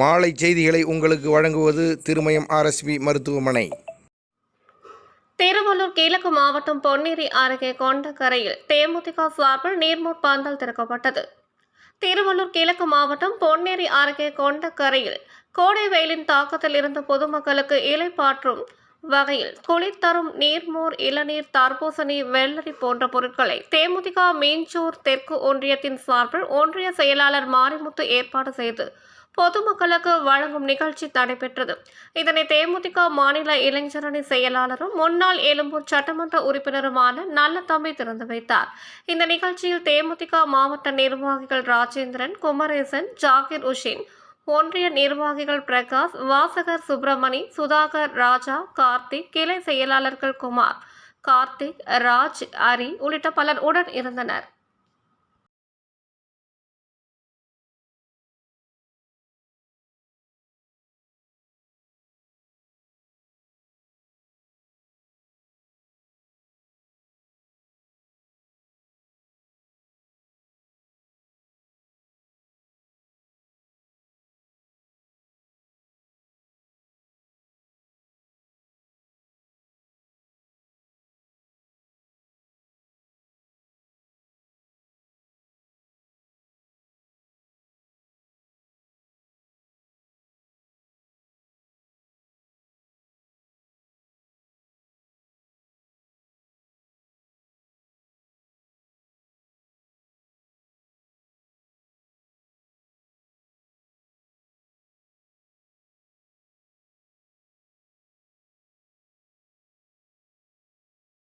மாலை செய்திகளை உங்களுக்கு வழங்குவது திருமயம் ஆர்எஸ்பி மருத்துவமனை. திருவள்ளூர் கிழக்கு மாவட்டம் பொன்னேரி அருகே கொண்டக்கரையில் தேமுதிக சார்பில் நீர்மூர் பந்தல் திறக்கப்பட்டது. திருவள்ளூர் கிழக்கு மாவட்டம் பொன்னேரி அருகே கொண்டக்கரையில் கோடை வெயிலின் தாக்கத்தில் இருந்த பொதுமக்களுக்கு இலைப்பாற்றும் வகையில் குளிர்தரும் நீர்மோர் இளநீர் தர்பூசணி வெள்ளரி போன்ற பொருட்களை தேமுதிக மீஞ்சூர் தெற்கு ஒன்றியத்தின் சார்பில் ஒன்றிய செயலாளர் மாரிமுத்து ஏற்பாடு செய்து பொதுமக்களுக்கு வழங்கும் நிகழ்ச்சி நடைபெற்றது. இதனை தேமுதிக மாநில இளைஞரணி செயலாளரும் முன்னாள் எழும்பூர் சட்டமன்ற உறுப்பினருமான நல்ல தம்பி திறந்து வைத்தார். இந்த நிகழ்ச்சியில் தேமுதிக மாவட்ட நிர்வாகிகள் ராஜேந்திரன் குமரேசன் ஜாகிர் உஷின் ஒன்றிய நிர்வாகிகள் பிரகாஷ் வாசகர் சுப்பிரமணி சுதாகர் ராஜா கார்த்திக் கிளை செயலாளர்கள் குமார் கார்த்திக் ராஜ் அரி உள்ளிட்ட பலர் உடன் இருந்தனர்.